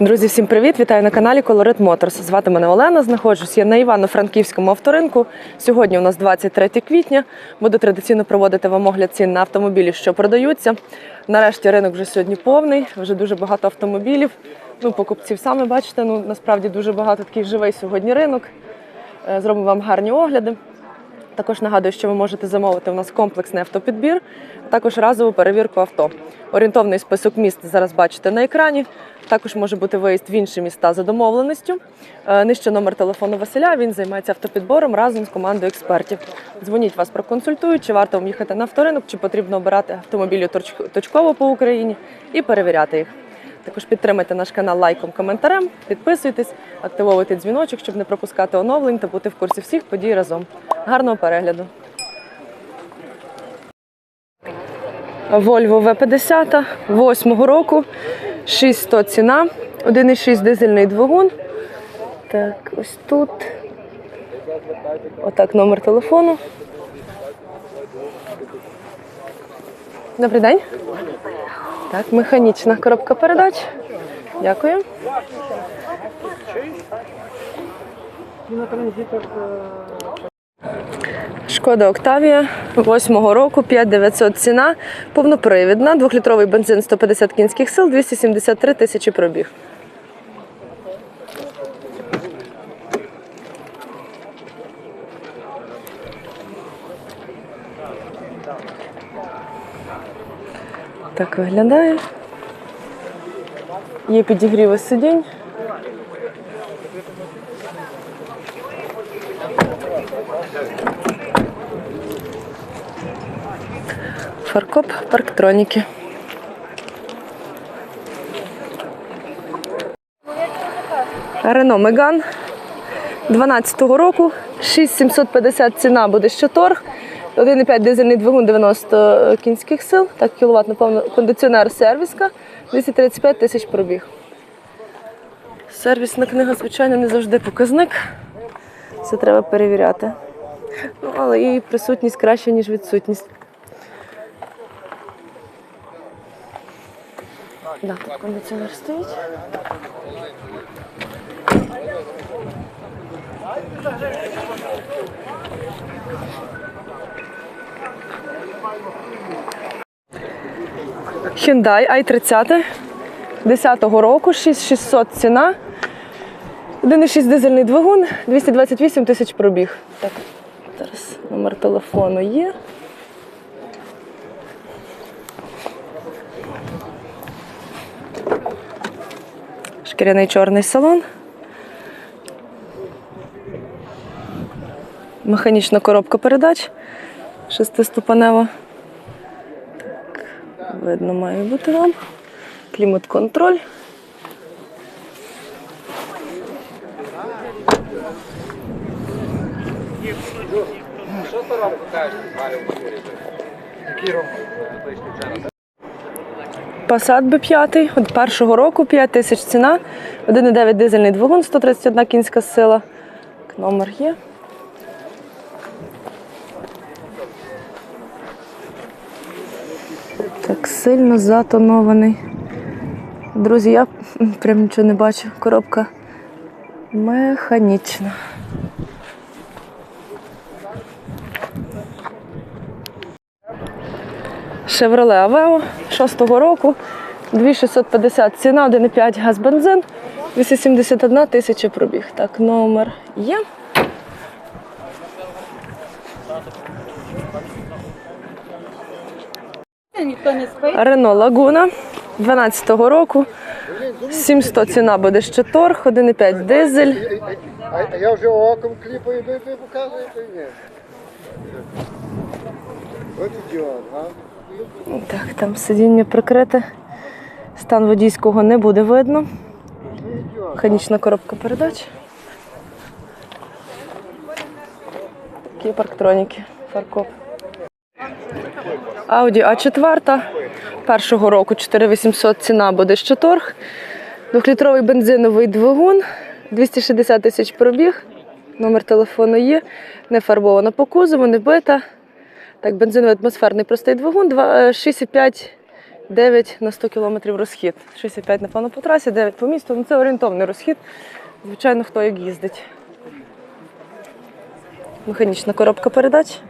Друзі, всім привіт! Вітаю на каналі Colorit Motors. Звати мене Олена. Знаходжусь я на Івано-Франківському авторинку. Сьогодні у нас 23 квітня. Буду традиційно проводити вам огляд цін на автомобілі, що продаються. Нарешті ринок вже сьогодні повний, вже дуже багато автомобілів. Ну, покупців самі бачите, ну насправді дуже багато такий живий сьогодні ринок. Е, Зробимо вам гарні огляди. Також нагадую, що ви можете замовити у нас комплексний автопідбір, також разову перевірку авто. Орієнтовний список міст зараз бачите на екрані. Також може бути виїзд в інші міста за домовленістю. Е, Нижче номер телефону Василя. Він займається автопідбором разом з командою експертів. Дзвоніть вас проконсультують, чи варто вам їхати на авторинок, чи потрібно обирати автомобілі точ- точково по Україні і перевіряти їх. Також підтримайте наш канал лайком, коментарем, підписуйтесь, активовуйте дзвіночок, щоб не пропускати оновлень та бути в курсі всіх подій разом. Гарного перегляду! Volvo V50 восьмого року, 6100 ціна, 1,6 дизельний двигун. Так, ось тут. Отак номер телефону. Добрий день. Так, механічна коробка передач. Дякую. Шкода Октавія 8-го року, 5900 ціна, повнопривідна, двохлітровий бензин 150 кінських сил, 273 тисячі пробіг. Так виглядає. Є підігріви сидінь. Фаркоп парктроніки. Рено Меган 12-го року, 6750 ціна буде ще торг. 1,5 дизельний двигун 90 кінських сил, так кіловат, напевно, кондиціонер сервіска, 235 тисяч пробіг. Сервісна книга, звичайно, не завжди показник. Це треба перевіряти. Ну, але і присутність краще, ніж відсутність. Да, тут кондиціонер стоїть. Hyundai i30 10-го року, 6600 ціна. 1,6 дизельний двигун, 228 тисяч пробіг. Так, зараз номер телефону є. Шкіряний чорний салон. Механічна коробка передач. Шестиступенева. Так, видно має бути вам. Клімат-контроль. Passat B5 від першого року 5 тисяч ціна, 1,9 дизельний двигун, 131 кінська сила. Номер є. Так сильно затонований. Друзі, я прям нічого не бачу. Коробка механічна. Chevrolet Aveo 6-го року, 2650 ціна, 1,5 газ бензин, 271 тисяча пробіг. Так, номер є. Рено Лагуна 12-го року, 700 ціна буде ще торг, 1,5 дизель. Я вже оком кліпаю, ви показуєте ні? От ідіот, а? Так, там сидіння прикрите. Стан водійського не буде видно. Механічна коробка передач. Такі парктроніки, фаркоп. Audi А4 першого року 4800 ціна буде ще торг. Двохлітровий бензиновий двигун, 260 тисяч пробіг. Номер телефону є, не фарбована по кузову, не бита. Так, бензиновий атмосферний простий двигун, е, 6,5 9 на 100 км розхід. 65, напевно, по трасі, 9 по місту. Ну, це орієнтовний розхід. Звичайно, хто як їздить. Механічна коробка передач.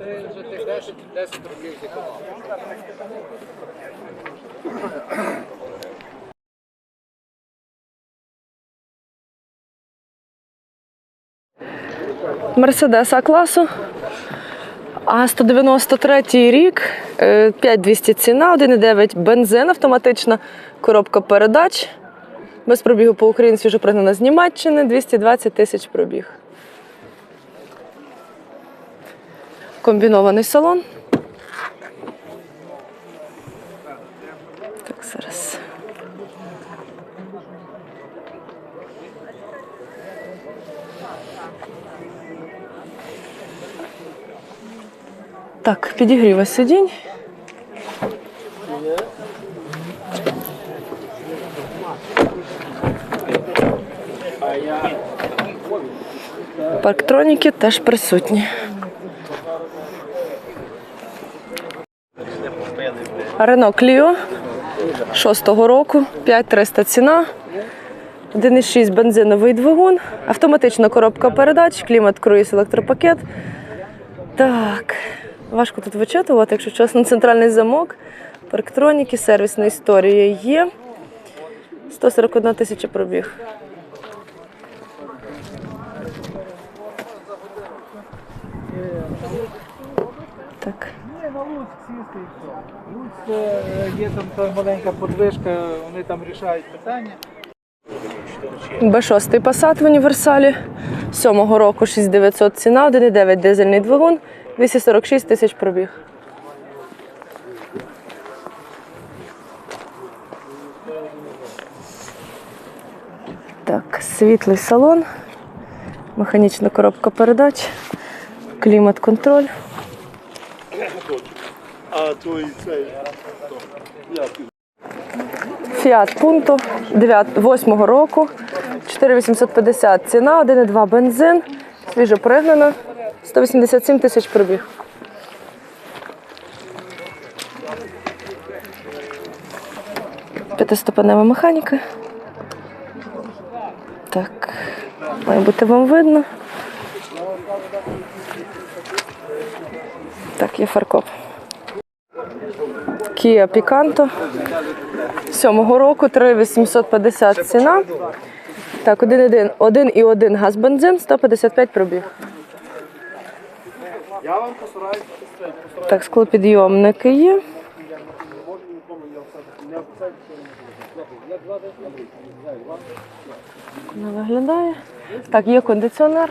Вже тих 10, 10 рублів зекономив. Мерседес А класу. А 193 рік, е, 5200 ціна, 1,9 бензин, автоматична коробка передач. Без пробігу по українці вже пригнана з Німеччини, 220 тисяч пробіг. Комбінований салон. Так, зараз. Так, підігріва сидінь. Парктроніки теж присутні. Рено Кліо 6-го року, 5300 ціна. 1,6 бензиновий двигун, автоматична коробка передач, клімат, круїз, електропакет. Так, важко тут вичитувати, якщо чесно, центральний замок, парктроніки, сервісна історія є. 141 тисяча пробіг. Так. Є там маленька подвижка, вони там рішають питання. Б6 Passat в універсалі. 7-го року 6900 ціна, 1,9 дизельний двигун, 246 тисяч пробіг. Так, світлий салон, механічна коробка передач, клімат-контроль. Фіат Пунто 8 року, 4850 ціна, 1,2 бензин, свіжо пригнана, 187 тисяч пробіг. П'ятиступенева механіка. Так, має бути вам видно. Так, є фаркоп. Kia Picanto. 7-го року 3850 ціна. Так, 1,1 1,1 газ бензин, 155 пробіг. Так, склопідйомники є. Вона виглядає. Так, є кондиціонер.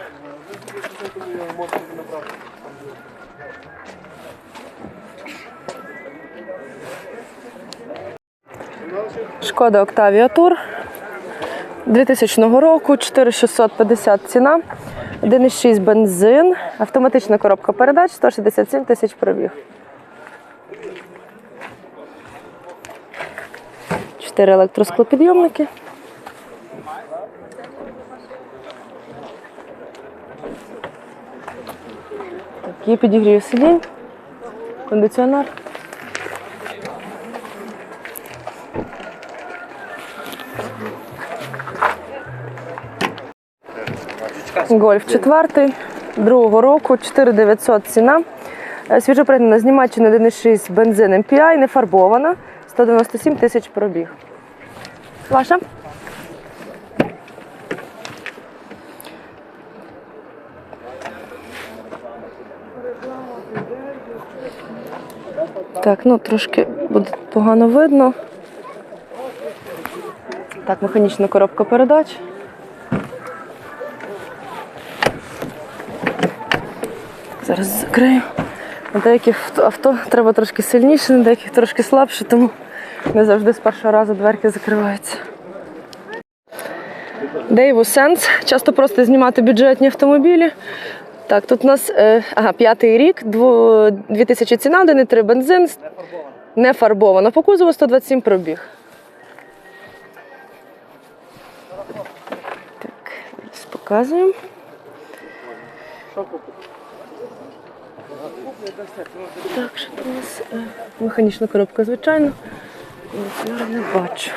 Шкода Tour 2000 року, 4650 ціна, 1,6 бензин, автоматична коробка передач, 167 тисяч пробіг. Чотири електросклопідйомники. Так, є підігрів сидінь, кондиціонер. Гольф четвертий, другого року, 4900 ціна. Е, Свіжопригнана з Німеччини 1,6 бензин MPI, не фарбована, 197 тисяч пробіг. Ваша? Так, ну трошки буде погано видно. Так, механічна коробка передач. Зараз закрию. На деяких авто- треба трошки сильніше, на деяких трошки слабше, тому не завжди з першого разу дверки закриваються. Дейву Сенс. Часто просто знімати бюджетні автомобілі. Так, тут у нас е, ага, п'ятий рік, 2000 ціна, 1,3 бензин, не фарбовано. По кузову 127 пробіг. Так, показуємо. Так, що у нас е, механічна коробка, звичайно. Я не бачу.